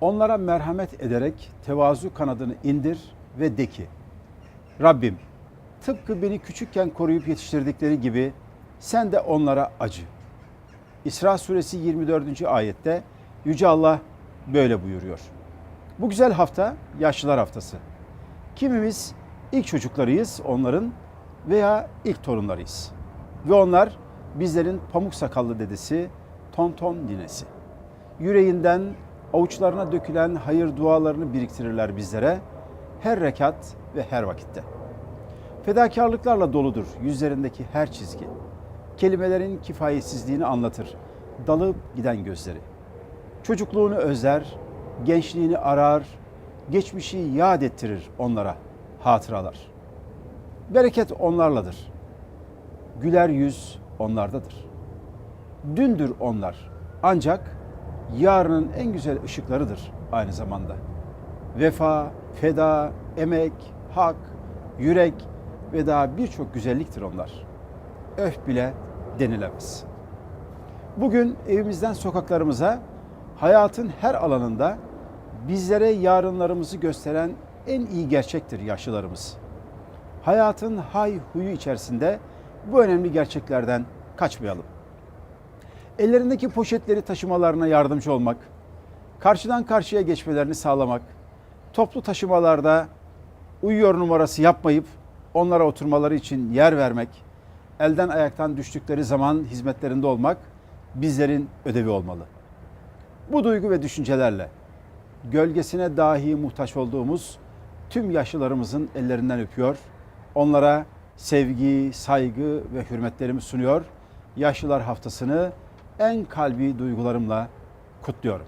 Onlara merhamet ederek tevazu kanadını indir ve de ki Rabbim tıpkı beni küçükken koruyup yetiştirdikleri gibi sen de onlara acı. İsra suresi 24. ayette Yüce Allah böyle buyuruyor. Bu güzel hafta yaşlılar haftası. Kimimiz ilk çocuklarıyız onların veya ilk torunlarıyız. Ve onlar bizlerin pamuk sakallı dedesi, tonton ninesi. Yüreğinden avuçlarına dökülen hayır dualarını biriktirirler bizlere her rekat ve her vakitte. Fedakarlıklarla doludur yüzlerindeki her çizgi. Kelimelerin kifayetsizliğini anlatır dalıp giden gözleri. Çocukluğunu özler, gençliğini arar, geçmişi yad ettirir onlara hatıralar. Bereket onlarladır. Güler yüz onlardadır. Dündür onlar ancak yarının en güzel ışıklarıdır aynı zamanda. Vefa, feda, emek, hak, yürek ve daha birçok güzelliktir onlar. Öf bile denilemez. Bugün evimizden sokaklarımıza hayatın her alanında bizlere yarınlarımızı gösteren en iyi gerçektir yaşlılarımız. Hayatın hay huyu içerisinde bu önemli gerçeklerden kaçmayalım. Ellerindeki poşetleri taşımalarına yardımcı olmak, karşıdan karşıya geçmelerini sağlamak, toplu taşımalarda uyuyor numarası yapmayıp onlara oturmaları için yer vermek, elden ayaktan düştükleri zaman hizmetlerinde olmak bizlerin ödevi olmalı. Bu duygu ve düşüncelerle gölgesine dahi muhtaç olduğumuz tüm yaşlılarımızın ellerinden öpüyor. Onlara sevgi, saygı ve hürmetlerimi sunuyor. Yaşlılar haftasını en kalbi duygularımla kutluyorum.